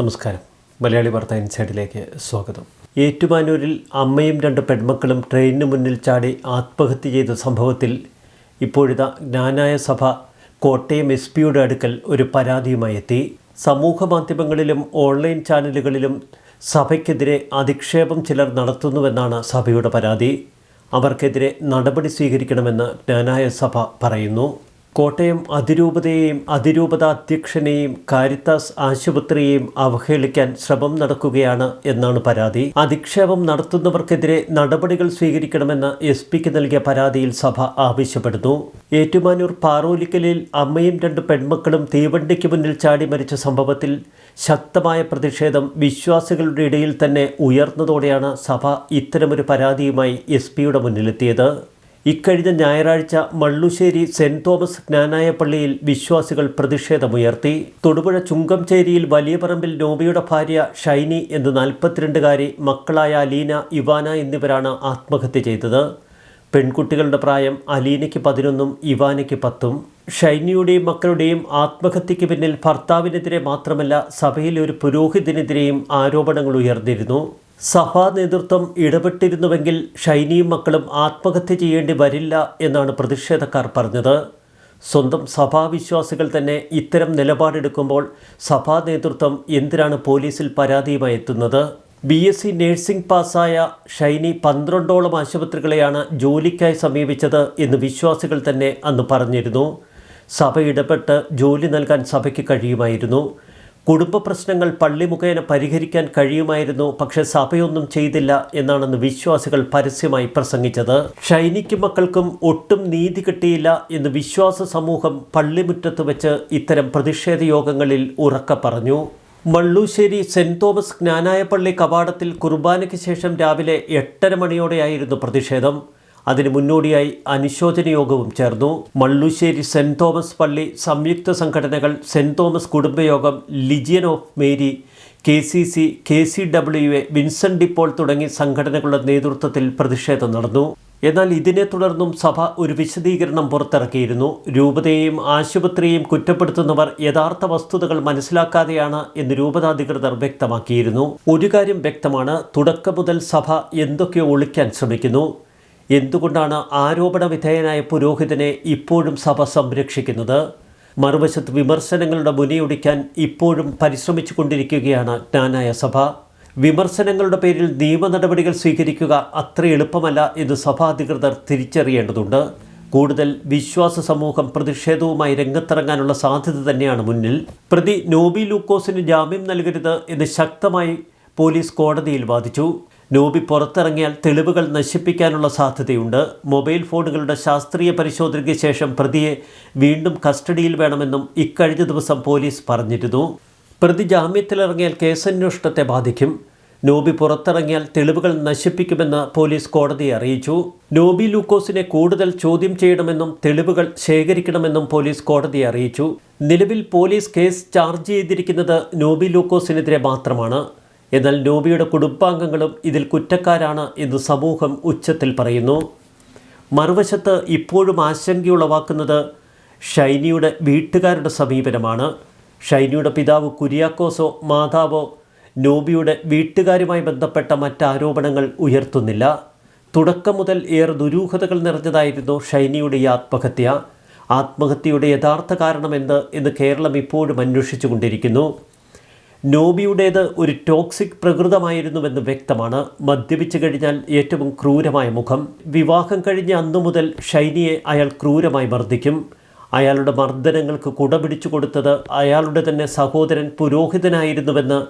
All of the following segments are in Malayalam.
നമസ്കാരം. മലയാളി വാർത്ത ഇൻസൈഡിലേക്ക് സ്വാഗതം. ഏറ്റുമാനൂരിൽ അമ്മയും രണ്ട് പെൺമക്കളും ട്രെയിനിന് മുന്നിൽ ചാടി ആത്മഹത്യ ചെയ്ത സംഭവത്തിൽ ഇപ്പോഴിതാ ജ്ഞാനായ സഭ കോട്ടയം എസ് പിയുടെ അടുക്കൽ ഒരു പരാതിയുമായി എത്തി. സമൂഹ മാധ്യമങ്ങളിലും ഓൺലൈൻ ചാനലുകളിലും സഭയ്ക്കെതിരെ അധിക്ഷേപം ചിലർ നടത്തുന്നുവെന്നാണ് സഭയുടെ പരാതി. അവർക്കെതിരെ നടപടി സ്വീകരിക്കണമെന്ന് ജ്ഞാനായ സഭ പറയുന്നു. കോട്ടയം അതിരൂപതയെയും അതിരൂപത അധ്യക്ഷനെയും കാരിത്താസ് ആശുപത്രിയെയും അവഹേളിക്കാൻ ശ്രമം നടക്കുകയാണ് എന്നാണ് പരാതി. അധിക്ഷേപം നടത്തുന്നവർക്കെതിരെ നടപടികൾ സ്വീകരിക്കണമെന്ന് എസ് പിക്ക് നൽകിയ പരാതിയിൽ സഭ ആവശ്യപ്പെടുന്നു. ഏറ്റുമാനൂർ പാറോലിക്കലിൽ അമ്മയും രണ്ട് പെൺമക്കളും തീവണ്ടിക്ക് മുന്നിൽ ചാടി മരിച്ച സംഭവത്തിൽ ശക്തമായ പ്രതിഷേധം വിശ്വാസികളുടെ ഇടയിൽ തന്നെ ഉയർന്നതോടെയാണ് സഭ ഇത്തരമൊരു പരാതിയുമായി എസ് പിയുടെ മുന്നിലെത്തിയത്. ഇക്കഴിഞ്ഞ ഞായറാഴ്ച മള്ളുശ്ശേരി സെന്റ് തോമസ് ജ്ഞാനായ പള്ളിയിൽ വിശ്വാസികൾ പ്രതിഷേധമുയർത്തി. തൊടുപുഴ ചുങ്കംചേരിയിൽ വലിയപറമ്പിൽ നോബിയുടെ ഭാര്യ ഷൈനി എന്ന നാൽപ്പത്തിരണ്ടുകാരി മക്കളായ അലീന ഇവാന എന്നിവരാണ് ആത്മഹത്യ ചെയ്തത്. പെൺകുട്ടികളുടെ പ്രായം അലീനയ്ക്ക് പതിനൊന്നും ഇവാനയ്ക്ക് പത്തും. ഷൈനിയുടെയും മക്കളുടെയും ആത്മഹത്യയ്ക്ക് പിന്നിൽ ഭർത്താവിനെതിരെ മാത്രമല്ല സഭയിലെ ഒരു പുരോഹിതനെതിരെയും ആരോപണങ്ങൾ ഉയർന്നിരുന്നു. സഭാ നേതൃത്വം ഇടപെട്ടിരുന്നുവെങ്കിൽ ഷൈനിയും മക്കളും ആത്മഹത്യ ചെയ്യേണ്ടി വരില്ല എന്നാണ് പ്രതിഷേധക്കാർ പറഞ്ഞത്. സ്വന്തം സഭാവിശ്വാസികൾ തന്നെ ഇത്തരം നിലപാടെടുക്കുമ്പോൾ സഭാ നേതൃത്വം എന്തിനാണ് പോലീസിൽ പരാതിയുമായി എത്തുന്നത്? ബി എസ് സി നഴ്സിംഗ് പാസ്സായ ഷൈനി പന്ത്രണ്ടോളം ആശുപത്രികളെയാണ് ജോലിക്കായി സമീപിച്ചത് എന്ന് വിശ്വാസികൾ തന്നെ അന്ന് പറഞ്ഞിരുന്നു. സഭ ഇടപെട്ട് ജോലി നൽകാൻ സഭയ്ക്ക് കഴിയുമായിരുന്നു. കുടുംബ പ്രശ്നങ്ങൾ പള്ളി മുഖേന പരിഹരിക്കാൻ കഴിയുമായിരുന്നു പക്ഷേ സഭയൊന്നും ചെയ്തില്ല എന്നാണെന്ന് വിശ്വാസികൾ പരസ്യമായി പ്രസംഗിച്ചത്. ഷൈനിക്കും മക്കൾക്കും ഒട്ടും നീതി കിട്ടിയില്ല എന്ന് വിശ്വാസ സമൂഹം പള്ളിമുറ്റത്ത് വെച്ച് ഇത്തരം പ്രതിഷേധ യോഗങ്ങളിൽ ഉറക്ക പറഞ്ഞു. മള്ളൂശ്ശേരി സെന്റ് തോമസ് ജ്ഞാനായ പള്ളി കവാടത്തിൽ കുർബാനയ്ക്ക് ശേഷം രാവിലെ എട്ടര മണിയോടെയായിരുന്നു പ്രതിഷേധം. അതിന് മുന്നോടിയായി അനുശോചന യോഗവും ചേർന്നു. മള്ളുശ്ശേരി സെന്റ് തോമസ് പള്ളി സംയുക്ത സംഘടനകൾ Saint Thomas കുടുംബയോഗം Legion of Mary K C C K C W A Vincent de Paul തുടങ്ങി സംഘടനകളുടെ നേതൃത്വത്തിൽ പ്രതിഷേധം നടന്നു. എന്നാൽ ഇതിനെ തുടർന്നും സഭ ഒരു വിശദീകരണം പുറത്തിറക്കിയിരുന്നു. രൂപതയെയും ആശുപത്രിയെയും കുറ്റപ്പെടുത്തുന്നവർ യഥാർത്ഥ വസ്തുതകൾ മനസ്സിലാക്കാതെയാണ് എന്ന് രൂപതാധികൃതർ വ്യക്തമാക്കിയിരുന്നു. ഒരു കാര്യം വ്യക്തമാണ് തുടക്കം മുതൽ സഭ എന്തൊക്കെയോ ഒളിക്കാൻ ശ്രമിക്കുന്നു. എന്തുകൊണ്ടാണ് ആരോപണ വിധേയനായ പുരോഹിതനെ ഇപ്പോഴും സഭ സംരക്ഷിക്കുന്നത്? മറുവശത്ത് വിമർശനങ്ങളുടെ മുനയൊടിക്കാൻ ഇപ്പോഴും പരിശ്രമിച്ചു കൊണ്ടിരിക്കുകയാണ് ജ്ഞാനായ സഭ. വിമർശനങ്ങളുടെ പേരിൽ നിയമ നടപടികൾ സ്വീകരിക്കുക അത്ര എളുപ്പമല്ല എന്ന് സഭാധികൃതർ തിരിച്ചറിയേണ്ടതുണ്ട്. കൂടുതൽ വിശ്വാസ സമൂഹം പ്രതിഷേധവുമായി രംഗത്തിറങ്ങാനുള്ള സാധ്യത തന്നെയാണ് മുന്നിൽ. പ്രതി നോബി ലൂക്കോസിന് ജാമ്യം നൽകരുത് എന്ന് ശക്തമായി പോലീസ് കോടതിയിൽ വാദിച്ചു. നോബി പുറത്തിറങ്ങിയാൽ തെളിവുകൾ നശിപ്പിക്കാനുള്ള സാധ്യതയുണ്ട്. മൊബൈൽ ഫോണുകളുടെ ശാസ്ത്രീയ പരിശോധനയ്ക്ക് ശേഷം പ്രതിയെ വീണ്ടും കസ്റ്റഡിയിൽ വേണമെന്നും ഇക്കഴിഞ്ഞ ദിവസം പോലീസ് പറഞ്ഞിരുന്നു. പ്രതി ജാമ്യത്തിലിറങ്ങിയാൽ കേസന്വേഷണത്തെ ബാധിക്കും. നോബി പുറത്തിറങ്ങിയാൽ തെളിവുകൾ നശിപ്പിക്കുമെന്ന് പോലീസ് കോടതിയെ അറിയിച്ചു. നോബി ലൂക്കോസിനെ കൂടുതൽ ചോദ്യം ചെയ്യണമെന്നും തെളിവുകൾ ശേഖരിക്കണമെന്നും പോലീസ് കോടതിയെ അറിയിച്ചു. നിലവിൽ പോലീസ് കേസ് ചാർജ് ചെയ്തിരിക്കുന്നത് നോബി ലൂക്കോസിനെതിരെ മാത്രമാണ്. എന്നാൽ നോബിയുടെ കുടുംബാംഗങ്ങളും ഇതിൽ കുറ്റക്കാരാണ് എന്ന് സമൂഹം ഉച്ചത്തിൽ പറയുന്നു. മറുവശത്ത് ഇപ്പോഴും ആശങ്കയുളവാക്കുന്നത് ഷൈനിയുടെ വീട്ടുകാരുടെ സമീപനമാണ്. ഷൈനിയുടെ പിതാവ് കുര്യാക്കോസോ മാതാവോ നോബിയുടെ വീട്ടുകാരുമായി ബന്ധപ്പെട്ട മറ്റാരോപണങ്ങൾ ഉയർത്തുന്നില്ല. തുടക്കം മുതൽ ഏറെ ദുരൂഹതകൾ നിറഞ്ഞതായിരുന്നു ഷൈനിയുടെ ഈ ആത്മഹത്യ. ആത്മഹത്യയുടെ യഥാർത്ഥ കാരണമെന്ത് എന്ന് കേരളം ഇപ്പോഴും അന്വേഷിച്ചുകൊണ്ടിരിക്കുന്നു. നോബിയുടേത് ഒരു ടോക്സിക് പ്രകൃതമായിരുന്നുവെന്ന് വ്യക്തമാണ്. മദ്യപിച്ചു കഴിഞ്ഞാൽ ഏറ്റവും ക്രൂരമായ മുഖം. വിവാഹം കഴിഞ്ഞ അന്നു മുതൽ ഷൈനിയെ അയാൾ ക്രൂരമായി മർദ്ദിക്കും. അയാളുടെ മർദ്ദനങ്ങൾക്ക് കുടപിടിച്ചു കൊടുത്തത് അയാളുടെ തന്നെ സഹോദരൻ പുരോഹിതനായിരുന്നുവെന്ന്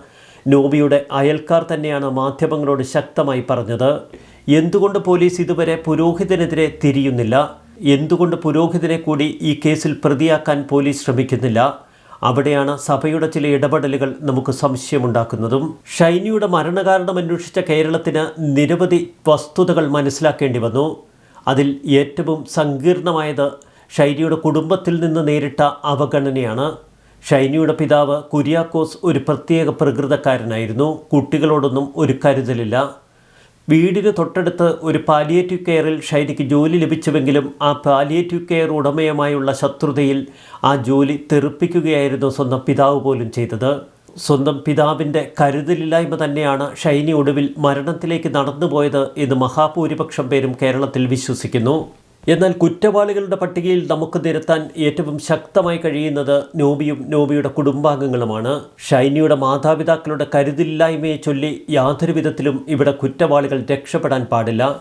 നോബിയുടെ അയൽക്കാർ തന്നെയാണ് മാധ്യമങ്ങളോട് ശക്തമായി പറഞ്ഞത്. എന്തുകൊണ്ട് പോലീസ് ഇതുവരെ പുരോഹിതനെതിരെ തിരിയുന്നില്ല? എന്തുകൊണ്ട് പുരോഹിതനെ കൂടി ഈ കേസിൽ പ്രതിയാക്കാൻ പോലീസ് ശ്രമിക്കുന്നില്ല? അവിടെയാണ് സഭയുടെ ചില ഇടപെടലുകൾ നമുക്ക് സംശയമുണ്ടാക്കുന്നതും. ഷൈനിയുടെ മരണകാരണം അന്വേഷിച്ച കേരളത്തിന് നിരവധി വസ്തുതകൾ മനസ്സിലാക്കേണ്ടി വന്നു. അതിൽ ഏറ്റവും സങ്കീർണമായത് ഷൈനിയുടെ കുടുംബത്തിൽ നിന്ന് നേരിട്ട അവഗണനയാണ്. ഷൈനിയുടെ പിതാവ് കുര്യാക്കോസ് ഒരു പ്രത്യേക പ്രകൃതക്കാരനായിരുന്നു. കുട്ടികളോടൊന്നും ഒരു കരുതലില്ല. വീടിന് തൊട്ടടുത്ത് ഒരു പാലിയേറ്റീവ് കെയറിൽ ഷൈനിക്ക് ജോലി ലഭിച്ചുവെങ്കിലും ആ പാലിയേറ്റീവ് കെയർ ഉടമയുമായുള്ള ശത്രുതയിൽ ആ ജോലി തെറിപ്പിക്കുകയായിരുന്നു സ്വന്തം പിതാവ് പോലും ചെയ്തത്. സ്വന്തം പിതാവിന്റെ കരുതലില്ലായ്മ തന്നെയാണ് ഷൈനി ഒടുവിൽ മരണത്തിലേക്ക് നടന്നുപോയത് എന്ന് മഹാഭൂരിപക്ഷം പേരും കേരളത്തിൽ വിശ്വസിക്കുന്നു. എന്നാൽ കുറ്റവാളികളുടെ പട്ടികയിൽ നമുക്ക് നിരത്താൻ ഏറ്റവും ശക്തമായി കഴിയുന്നത് നോബിയും നോബിയുടെ കുടുംബാംഗങ്ങളുമാണ്. ഷൈനിയുടെ മാതാപിതാക്കളുടെ കരുതില്ലായ്മയെ ചൊല്ലി യാതൊരു വിധത്തിലും ഇവിടെ കുറ്റവാളികൾ രക്ഷപ്പെടാൻ പാടില്ല.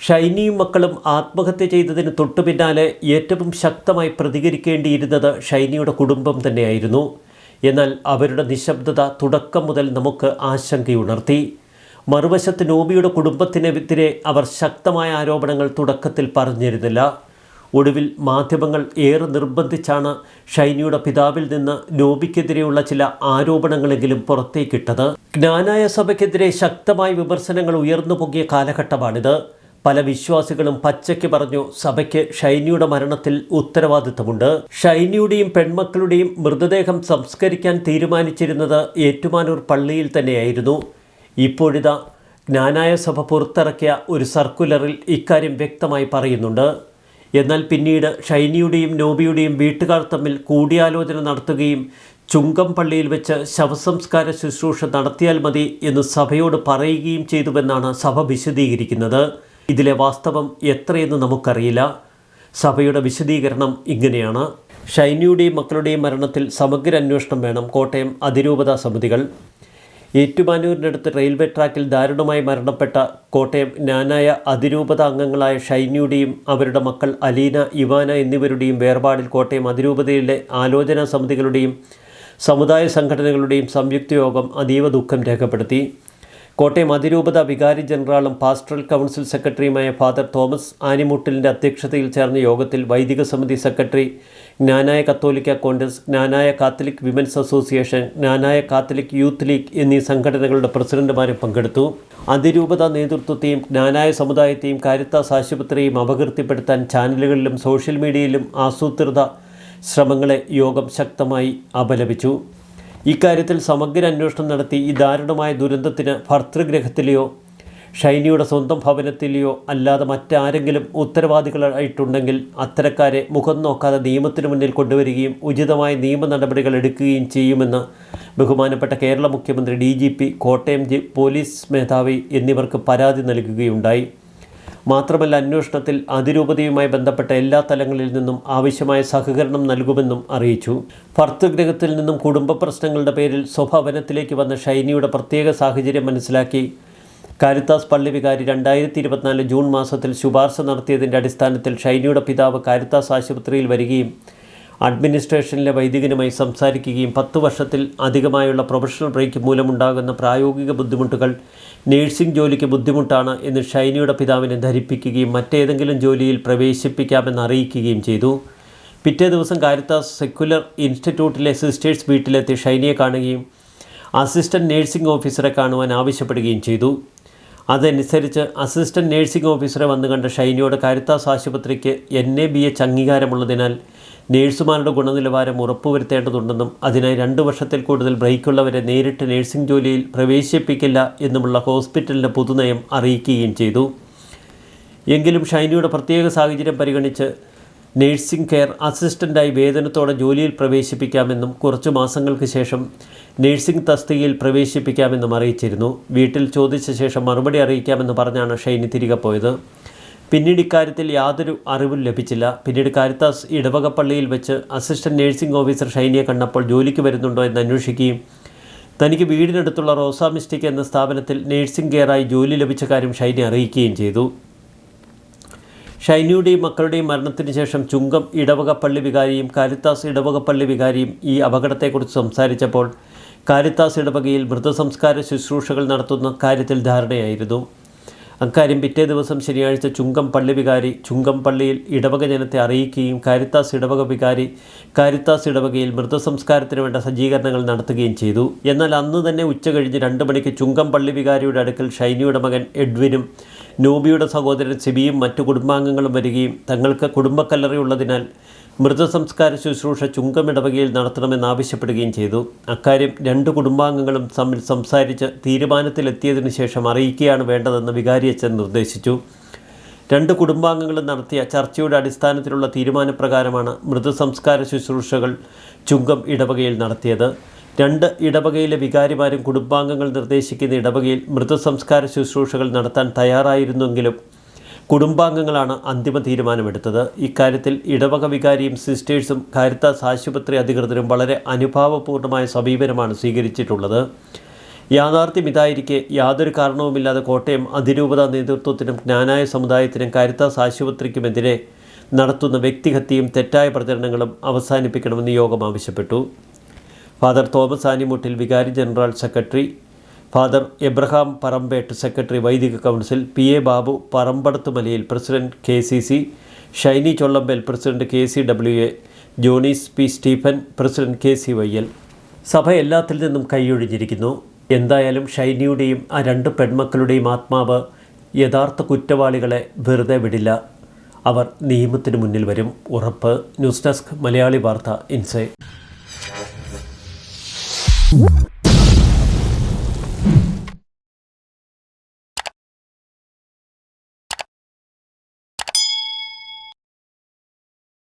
ഷൈനിയും മക്കളും ആത്മഹത്യ ചെയ്തതിന് തൊട്ടു പിന്നാലെ ഏറ്റവും ശക്തമായി പ്രതികരിക്കേണ്ടിയിരുന്നത് ഷൈനിയുടെ കുടുംബം തന്നെയായിരുന്നു. എന്നാൽ അവരുടെ നിശബ്ദത തുടക്കം മുതൽ നമുക്ക് ആശങ്കയുണർത്തി. മറുവശത്ത് നോബിയുടെ കുടുംബത്തിനെതിരെ അവർ ശക്തമായ ആരോപണങ്ങൾ തുടക്കത്തിൽ പറഞ്ഞിരുന്നില്ല. ഒടുവിൽ മാധ്യമങ്ങൾ ഏറെ നിർബന്ധിച്ചാണ് ഷൈനിയുടെ പിതാവിൽ നിന്ന് നോബിക്കെതിരെയുള്ള ചില ആരോപണങ്ങളെങ്കിലും പുറത്തേക്കിട്ടത്. ജ്ഞാനായ സഭയ്ക്കെതിരെ ശക്തമായ വിമർശനങ്ങൾ ഉയർന്നു പൊങ്ങിയ കാലഘട്ടമാണിത്. പല വിശ്വാസികളും പച്ചയ്ക്ക് പറഞ്ഞു സഭയ്ക്ക് ഷൈനിയുടെ മരണത്തിൽ ഉത്തരവാദിത്തമുണ്ട്. ഷൈനിയുടെയും പെൺമക്കളുടെയും മൃതദേഹം സംസ്കരിക്കാൻ തീരുമാനിച്ചിരുന്നത് ഏറ്റുമാനൂർ പള്ളിയിൽ തന്നെയായിരുന്നു. ഇപ്പോഴിതാ ജ്ഞാനായ സഭ പുറത്തിറക്കിയ ഒരു സർക്കുലറിൽ ഇക്കാര്യം വ്യക്തമായി പറയുന്നുണ്ട്. എന്നാൽ പിന്നീട് ഷൈനിയുടെയും നോബിയുടെയും വീട്ടുകാർ തമ്മിൽ കൂടിയാലോചന നടത്തുകയും ചുങ്കം പള്ളിയിൽ വെച്ച് ശവസംസ്കാര ശുശ്രൂഷ നടത്തിയാൽ മതി എന്ന് സഭയോട് പറയുകയും ചെയ്തുവെന്നാണ് സഭ വിശദീകരിക്കുന്നത്. ഇതിലെ വാസ്തവം എത്രയെന്ന് നമുക്കറിയില്ല. സഭയുടെ വിശദീകരണം ഇങ്ങനെയാണ്. ഷൈനിയുടെയും മക്കളുടെയും മരണത്തിൽ സമഗ്ര അന്വേഷണം വേണം കോട്ടയം അതിരൂപതാ സമിതികൾ. ഏറ്റുമാനൂരിനടുത്ത് റെയിൽവേ ട്രാക്കിൽ ദാരുണമായി മരണപ്പെട്ട കോട്ടയം നാനായ അതിരൂപത അംഗങ്ങളായ ഷൈനിയുടെയും അവരുടെ മക്കൾ അലീന ഇവാന എന്നിവരുടെയും വേർപാടിൽ കോട്ടയം അതിരൂപതയിലെ ആലോചനാ സമിതികളുടെയും സമുദായ സംഘടനകളുടെയും സംയുക്ത യോഗം അതീവ ദുഃഖം രേഖപ്പെടുത്തി. കോട്ടയം അതിരൂപത വികാരി ജനറാളും പാസ്റ്ററൽ കൗൺസിൽ സെക്രട്ടറിയുമായ ഫാദർ തോമസ് ആനിമുട്ടിലിന്റെ അധ്യക്ഷതയിൽ ചേർന്ന യോഗത്തിൽ വൈദിക സമിതി സെക്രട്ടറി ജ്ഞാനായ കത്തോലിക്ക Congress Knanaya Catholic women's association Knanaya Catholic youth league എന്നീ സംഘടനകളുടെ പ്രസിഡന്റുമാരും പങ്കെടുത്തു. അതിരൂപത നേതൃത്വത്തെയും ജ്ഞാനായ സമുദായത്തെയും കാരിത്താസ് ആശുപത്രിയെയും അപകീർത്തിപ്പെടുത്താൻ ചാനലുകളിലും സോഷ്യൽ മീഡിയയിലും ആസൂത്രിത ശ്രമങ്ങളെ യോഗം ശക്തമായി അപലപിച്ചു. ഇക്കാര്യത്തിൽ സമഗ്ര അന്വേഷണം നടത്തി ഈ ദാരുണമായ ദുരന്തത്തിന് ഭർതൃഗ്രഹത്തിലെയോ ഷൈനിയുടെ സ്വന്തം ഭവനത്തിലെയോ അല്ലാതെ മറ്റാരെങ്കിലും ഉത്തരവാദികളായിട്ടുണ്ടെങ്കിൽ അത്തരക്കാരെ മുഖം നോക്കാതെ നിയമത്തിന് മുന്നിൽ കൊണ്ടുവരികയും ഉചിതമായ നിയമ നടപടികൾ എടുക്കുകയും ചെയ്യുമെന്ന് ബഹുമാനപ്പെട്ട കേരള മുഖ്യമന്ത്രി D G P Kottayam G police മേധാവി എന്നിവർക്ക് പരാതി നൽകുകയുണ്ടായി. മാത്രമല്ല അന്വേഷണത്തിൽ അതിരൂപതയുമായി ബന്ധപ്പെട്ട എല്ലാ തലങ്ങളിൽ നിന്നും ആവശ്യമായ സഹകരണം നൽകുമെന്നും അറിയിച്ചു. ഭർത്തൃഗ്രഹത്തിൽ നിന്നും കുടുംബ പ്രശ്നങ്ങളുടെ പേരിൽ സ്വഭവനത്തിലേക്ക് വന്ന ഷൈനിയുടെ പ്രത്യേക സാഹചര്യം മനസ്സിലാക്കി കാരിത്താസ് പള്ളി വികാരി രണ്ടായിരത്തി ഇരുപത്തിനാല് ജൂൺ മാസത്തിൽ ശുപാർശ നടത്തിയതിന്റെ അടിസ്ഥാനത്തിൽ ഷൈനിയുടെ പിതാവ് കാരിത്താസ് ആശുപത്രിയിൽ വരികയും അഡ്മിനിസ്ട്രേഷനിലെ വൈദികനുമായി സംസാരിക്കുകയും പത്ത് വർഷത്തിൽ അധികമായുള്ള പ്രൊഫഷണൽ ബ്രേക്ക് മൂലമുണ്ടാകുന്ന പ്രായോഗിക ബുദ്ധിമുട്ടുകൾ നേഴ്സിംഗ് ജോലിക്ക് ബുദ്ധിമുട്ടാണ് എന്ന് ഷൈനിയുടെ പിതാവിനെ ധരിപ്പിക്കുകയും മറ്റേതെങ്കിലും ജോലിയിൽ പ്രവേശിപ്പിക്കാമെന്ന് അറിയിക്കുകയും ചെയ്തു. പിറ്റേ ദിവസം കാരിത്താസ് സെക്യുലർ ഇൻസ്റ്റിറ്റ്യൂട്ടിലെ സിസ്റ്റേഴ്സ് വീട്ടിലെത്തി ഷൈനിയെ കാണുകയും അസിസ്റ്റന്റ് നേഴ്സിംഗ് ഓഫീസറെ കാണുവാൻ ആവശ്യപ്പെടുകയും ചെയ്തു. അതനുസരിച്ച് അസിസ്റ്റന്റ് നേഴ്സിംഗ് ഓഫീസറെ വന്നു കണ്ട ഷൈനിയോട് കരുത്താസ് ആശുപത്രിക്ക് എൻ എ ബി എച്ച് അംഗീകാരമുള്ളതിനാൽ നേഴ്സുമാരുടെ ഗുണനിലവാരം ഉറപ്പുവരുത്തേണ്ടതുണ്ടെന്നും അതിനായി രണ്ട് വർഷത്തിൽ കൂടുതൽ ബ്രേക്കുള്ളവരെ നേരിട്ട് നേഴ്സിംഗ് ജോലിയിൽ പ്രവേശിപ്പിക്കില്ല എന്നുമുള്ള ഹോസ്പിറ്റലിന്റെ പുതുനയം അറിയിക്കുകയും ചെയ്തു. എങ്കിലും ഷൈനിയുടെ പ്രത്യേക സാഹചര്യം പരിഗണിച്ച് നേഴ്സിംഗ് കെയർ അസിസ്റ്റന്റായി വേതനത്തോടെ ജോലിയിൽ പ്രവേശിപ്പിക്കാമെന്നും കുറച്ചു മാസങ്ങൾക്ക് ശേഷം നേഴ്സിംഗ് തസ്തികയിൽ പ്രവേശിപ്പിക്കാമെന്നും അറിയിച്ചിരുന്നു. വീട്ടിൽ ചോദിച്ച ശേഷം മറുപടി അറിയിക്കാമെന്ന് പറഞ്ഞാണ് ഷൈനി തിരികെ പോയത്. പിന്നീട് ഇക്കാര്യത്തിൽ യാതൊരു അറിവും ലഭിച്ചില്ല. പിന്നീട് കാരിത്താസ് ഇടവകപ്പള്ളിയിൽ വെച്ച് അസിസ്റ്റന്റ് നേഴ്സിംഗ് ഓഫീസർ ഷൈനിയെ കണ്ടപ്പോൾ ജോലിക്ക് വരുന്നുണ്ടോ എന്ന് അന്വേഷിക്കുകയും തനിക്ക് വീടിനടുത്തുള്ള റോസാ മിസ്റ്റിക് എന്ന സ്ഥാപനത്തിൽ നേഴ്സിംഗ് കെയറായി ജോലി ലഭിച്ച കാര്യം ഷൈനി അറിയിക്കുകയും ചെയ്തു. ഷൈനിയുടെയും മക്കളുടെയും മരണത്തിന് ശേഷം ചുങ്കം ഇടവകപ്പള്ളി വികാരിയും കാരിത്താസ് ഇടവകപ്പള്ളി വികാരിയും ഈ അപകടത്തെക്കുറിച്ച് സംസാരിച്ചപ്പോൾ കാരിത്താസ് ഇടവകയിൽ മൃതസംസ്കാര ശുശ്രൂഷകൾ നടത്തുന്ന കാര്യത്തിൽ ധാരണയായിരുന്നു. അക്കാര്യം പിറ്റേ ദിവസം ശനിയാഴ്ച ചുങ്കം പള്ളി വികാരി ചുങ്കം പള്ളിയിൽ ഇടവക ജനത്തെ അറിയിക്കുകയും കാരിത്താസ് ഇടവക വികാരി കാരിത്താസ് ഇടവകയിൽ മൃതസംസ്കാരത്തിന് വേണ്ട സജ്ജീകരണങ്ങൾ നടത്തുകയും ചെയ്തു. എന്നാൽ അന്ന് തന്നെ ഉച്ച കഴിഞ്ഞ് രണ്ട് മണിക്ക് ചുങ്കം പള്ളി വികാരിയുടെ അടുക്കൽ ഷൈനിയുടെ മകൻ എഡ്വിനും നോബിയുടെ സഹോദരൻ സിബിയും മറ്റു കുടുംബാംഗങ്ങളും വരികയും തങ്ങൾക്ക് കുടുംബക്കല്ലറയുള്ളതിനാൽ മൃതസംസ്കാര ശുശ്രൂഷ ചുങ്കമിടവകയിൽ നടത്തണമെന്നാവശ്യപ്പെടുകയും ചെയ്തു. അക്കാര്യം രണ്ട് കുടുംബാംഗങ്ങളും തമ്മിൽ സംസാരിച്ച് തീരുമാനത്തിലെത്തിയതിനു ശേഷം അറിയിക്കുകയാണ് വേണ്ടതെന്ന് വികാരിയച്ഛൻ നിർദ്ദേശിച്ചു. രണ്ട് കുടുംബാംഗങ്ങളും നടത്തിയ ചർച്ചയുടെ അടിസ്ഥാനത്തിലുള്ള തീരുമാനപ്രകാരമാണ് മൃതസംസ്കാര ശുശ്രൂഷകൾ ചുങ്കം ഇടവകയിൽ നടത്തിയത്. രണ്ട് ഇടവകയിലെ വികാരിമാരും കുടുംബാംഗങ്ങൾ നിർദ്ദേശിക്കുന്ന ഇടവകയിൽ മൃതസംസ്കാര ശുശ്രൂഷകൾ നടത്താൻ തയ്യാറായിരുന്നെങ്കിലും കുടുംബാംഗങ്ങളാണ് അന്തിമ തീരുമാനമെടുത്തത്. ഇക്കാര്യത്തിൽ ഇടവക വികാരിയും സിസ്റ്റേഴ്സും കാരിത്താസ് ആശുപത്രി അധികൃതരും വളരെ അനുഭാവപൂർണമായ സമീപനമാണ് സ്വീകരിച്ചിട്ടുള്ളത്. യാഥാർത്ഥ്യം ഇതായിരിക്കെ യാതൊരു കാരണവുമില്ലാതെ കോട്ടയം അതിരൂപത നേതൃത്വത്തിനും ജ്ഞാനായ സമുദായത്തിനും കാരിത്താസ് ആശുപത്രിക്കുമെതിരെ നടത്തുന്ന വ്യക്തിഹത്യയും തെറ്റായ പ്രചരണങ്ങളും അവസാനിപ്പിക്കണമെന്ന് യോഗം ആവശ്യപ്പെട്ടു. ഫാദർ തോമസ് ആനിമുട്ടിൽ വികാരി general secretary Father Abraham Parambettu secretary വൈദിക council P A Babu Parambadathumalayil president K C C Shiny Chollampel president K C W A Jonees P Stephen president K C Y L. സഭ എല്ലാത്തിൽ നിന്നും കൈയൊഴിഞ്ഞിരിക്കുന്നു. എന്തായാലും ഷൈനിയുടെയും ആ രണ്ട് പെൺമക്കളുടെയും ആത്മാവ് യഥാർത്ഥ കുറ്റവാളികളെ വെറുതെ വിടില്ല. അവർ നിയമത്തിന് മുന്നിൽ വരും. ഉറപ്പ്. ന്യൂസ് ഡെസ്ക് മലയാളി വാർത്ത ഇൻസൈറ്റ് Ooh.